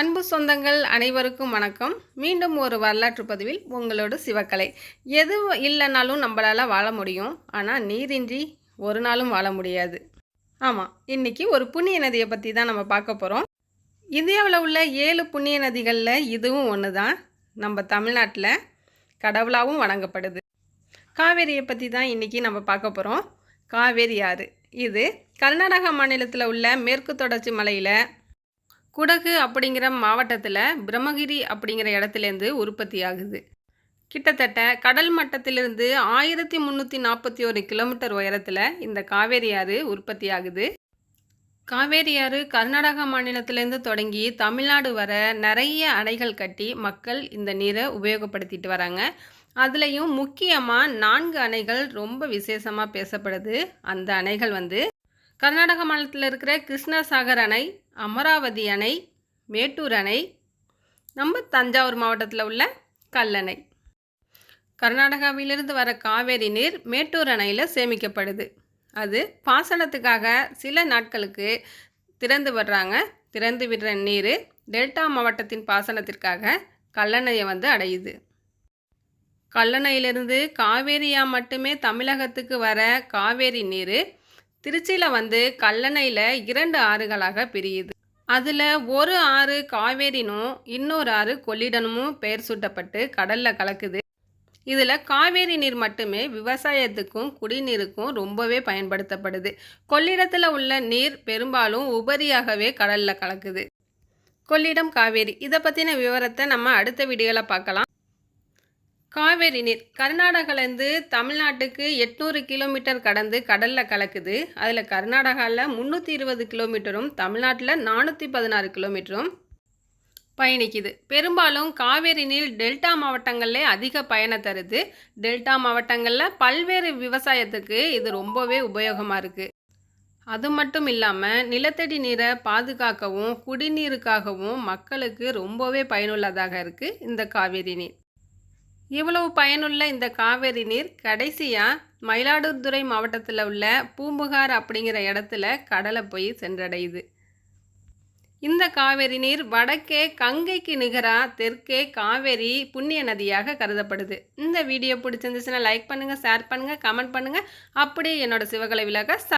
அன்பு சொந்தங்கள் அனைவருக்கும் வணக்கம். மீண்டும் ஒரு வரலாற்று பதிவில் உங்களோட சிவக்கலை. எது இல்லைனாலும் நம்மளால் வாழ முடியும். ஆனால் நீரின்றி ஒரு நாளும் வாழ முடியாது. ஆமாம் இன்றைக்கி ஒரு புண்ணிய நதியை பற்றி தான் நம்ம பார்க்க போகிறோம் இந்தியாவில் உள்ள ஏழு புண்ணிய நதிகளில் இதுவும் ஒன்று தான் நம்ம தமிழ்நாட்டில் கடவுளாகவும் வணங்கப்படுது. காவேரியை பற்றி தான் இன்றைக்கி நம்ம பார்க்க போகிறோம் காவேரி ஆறு. இது கர்நாடகா மாநிலத்தில் உள்ள மேற்கு தொடர்ச்சி மலையில் குடகு அப்படிங்கிற மாவட்டத்தில் பிரம்மகிரி அப்படிங்கிற இடத்துலேருந்து உற்பத்தி ஆகுது. கிட்டத்தட்ட கடல் மட்டத்திலிருந்து ஆயிரத்தி முந்நூற்றி நாற்பத்தி ஒரு கிலோமீட்டர் உயரத்தில் இந்த காவேரி ஆறு உற்பத்தி ஆகுது. காவேரி ஆறு கர்நாடகா மாநிலத்திலேருந்து தொடங்கி தமிழ்நாடு வர நிறைய அணைகள் கட்டி மக்கள் இந்த நீரை உபயோகப்படுத்திட்டு வராங்க. அதுலேயும் முக்கியமாக நான்கு அணைகள் ரொம்ப விசேஷமாக பேசப்படுது. அந்த அணைகள் வந்து கர்நாடக மாநிலத்தில் இருக்கிற கிருஷ்ணசாகர் அணை அமராவதி அணை மேட்டூர் அணை நம்ம தஞ்சாவூர் மாவட்டத்தில் உள்ள கல்லணை கர்நாடகாவிலிருந்து வர காவேரி நீர் மேட்டூர் அணையில் சேமிக்கப்படுது. அது பாசனத்துக்காக சில நாட்களுக்கு திறந்து விடுறாங்க. திறந்து விடுற நீர் டெல்டா மாவட்டத்தின் பாசனத்திற்காக கல்லணையை வந்து அடையுது. கல்லணையிலிருந்து காவேரியா மட்டுமே தமிழகத்துக்கு வர காவேரி நீர் திருச்சியில் வந்து கல்லணையில் இரண்டு ஆறுகளாக பிரியுது. அதில் ஒரு ஆறு காவேரினும் இன்னொரு ஆறு கொள்ளிடனும் பெயர் சூட்டப்பட்டு கடலில் கலக்குது. இதில் காவேரி நீர் மட்டுமே விவசாயத்துக்கும் குடிநீருக்கும் ரொம்பவே பயன்படுத்தப்படுது. கொள்ளிடத்தில் உள்ள நீர் பெரும்பாலும் உபரியாகவே கடலில் கலக்குது. கொள்ளிடம் காவேரி. இதை பற்றின விவரத்தை நம்ம அடுத்த வீடியோவில் பார்க்கலாம். காவேரி நீர். கர்நாடகாலேருந்து தமிழ்நாட்டுக்கு எட்நூறு கிலோமீட்டர் கடந்து கடலில் கலக்குது. அதில் கர்நாடகாவில் முந்நூற்றி இருபது கிலோமீட்டரும் தமிழ்நாட்டில் நானூற்றி பதினாறு கிலோமீட்டரும் பயணிக்குது. பெரும்பாலும் காவேரி நீர் டெல்டா மாவட்டங்களில் அதிக பயணம் தருது. டெல்டா மாவட்டங்களில் பல்வேறு விவசாயத்துக்கு இது ரொம்பவே உபயோகமாக இருக்குது அது மட்டும் இல்லாமல் நிலத்தடி நீரை பாதுகாக்கவும் குடிநீருக்காகவும் மக்களுக்கு ரொம்பவே பயனுள்ளதாக இருக்குது இந்த காவேரி நீர். இவ்வளவு பயனுள்ள இந்த காவேரி நீர் கடைசியாக மயிலாடுதுறை மாவட்டத்தில் உள்ள பூம்புகார் அப்படிங்கிற இடத்துல கடலை போய் சென்றடையுது. இந்த காவேரி நீர் வடக்கே கங்கைக்கு நிகராக தெற்கே காவேரி புண்ணிய நதியாக கருதப்படுது. இந்த வீடியோ பிடிச்சிருந்துச்சுன்னா லைக் பண்ணுங்கள் ஷேர் பண்ணுங்கள் கமெண்ட் பண்ணுங்கள் அப்படியே என்னோடய சிவகலை விழாக்க